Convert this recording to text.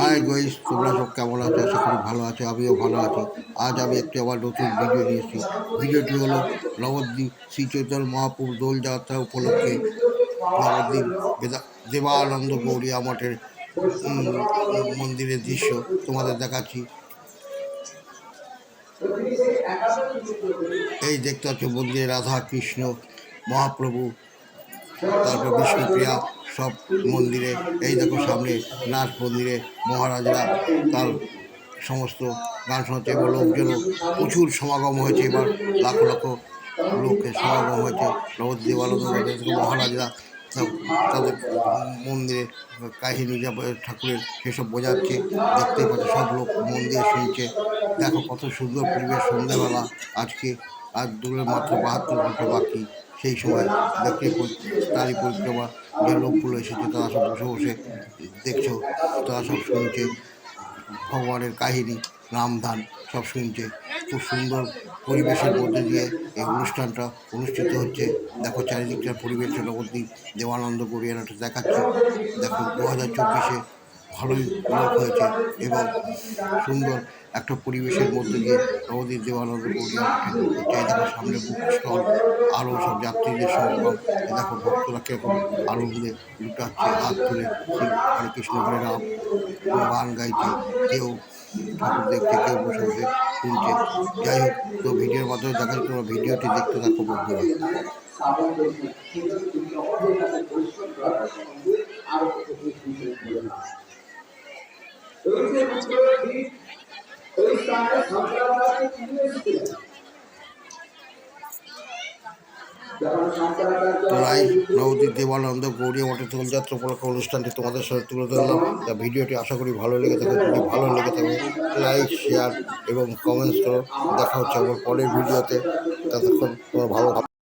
Hi guys তোমরা সব কেমন আছো? আশা করি ভালো আছো, আমিও ভালো আছি। আজ আমি একটি আবার নতুন ভিডিও নিয়েছি ভিডিওটি হলো নবদ্বীপ শ্রী চৈতন্য মহাপুর দোলযাত্রা উপলক্ষে নবদ্বীপ দেবানন্দ গৌরিয়া মঠের মন্দিরের দৃশ্য তোমাদের দেখাচ্ছি। এই দেখতে পাচ্ছ মন্দিরে রাধা, কৃষ্ণ, মহাপ্রভু, তারপর বিষ্ণুপ্রিয়া সব মন্দিরে, এই দেখো সামনে নাথ মন্দিরে মহারাজরা তার সমস্ত গান শোনাচ্ছে এবং লোকজনও প্রচুর সমাগম হয়েছে। এবার লাখ লক্ষ লোকের সমাগম হয়েছে। নবদ্বীপ আনন্দ মহারাজরা তাদের মন্দিরে কাহিনী ঠাকুরের সেসব বোঝাচ্ছে। দেখতে পাচ্ছে সব লোক মন্দিরে শুনছে। দেখো কত সুন্দর পরিবেশ সন্ধ্যাবেলা। আজকে আজ দূরে মাত্র বাহাত্তর ঘণ্টা বাকি। সেই সময় দেখতে তারই পরিক্রমা যে লোকগুলো এসেছে, তারা সব বসে বসে দেখছ, তারা সব শুনছে, ভগবানের কাহিনী, রামধান সব শুনছে। খুব সুন্দর পরিবেশের মধ্যে দিয়ে এই অনুষ্ঠানটা অনুষ্ঠিত হচ্ছে। দেখো চারিদিকটার পরিবেশের নবদ্বীপ দেবানন্দ গড়িয়ানাটা দেখাচ্ছে। দেখো দু হাজার চব্বিশে ভালোই লোক হয়েছে এবং সুন্দর একটা পরিবেশের মধ্যে দিয়ে নবদ্বীপ দেবানন্দ চাই সামনে বুক স্টল আরও সব যাত্রীদের সমাগম। দেখো, ভক্তরা কীরকম আনন্দে লুটাচ্ছে, হাত তুলে হরে কৃষ্ণ হরে রাম গান গাইছে। কেউ ঠাকুর দেখছে, কেউ বসে বসে শুনছে। যাই হোক, তো ভিডিওর মাধ্যমে দেখা তোমরা ভিডিওটি দেখতে থাকো বন্ধুরা। রাই নবদ্বীপ দেবানন্দ গৌরী মঠের দোলযাত্রা উপলক্ষে অনুষ্ঠানটি তোমাদের সাথে তুলে ধরলাম। তা ভিডিওটি আশা করি ভালো লেগে থাকে যদি ভালো লেগে থাকে লাইক শেয়ার এবং কমেন্টস করো। দেখা হচ্ছে আমার পরের ভিডিওতে। ততক্ষণ তোমার ভালো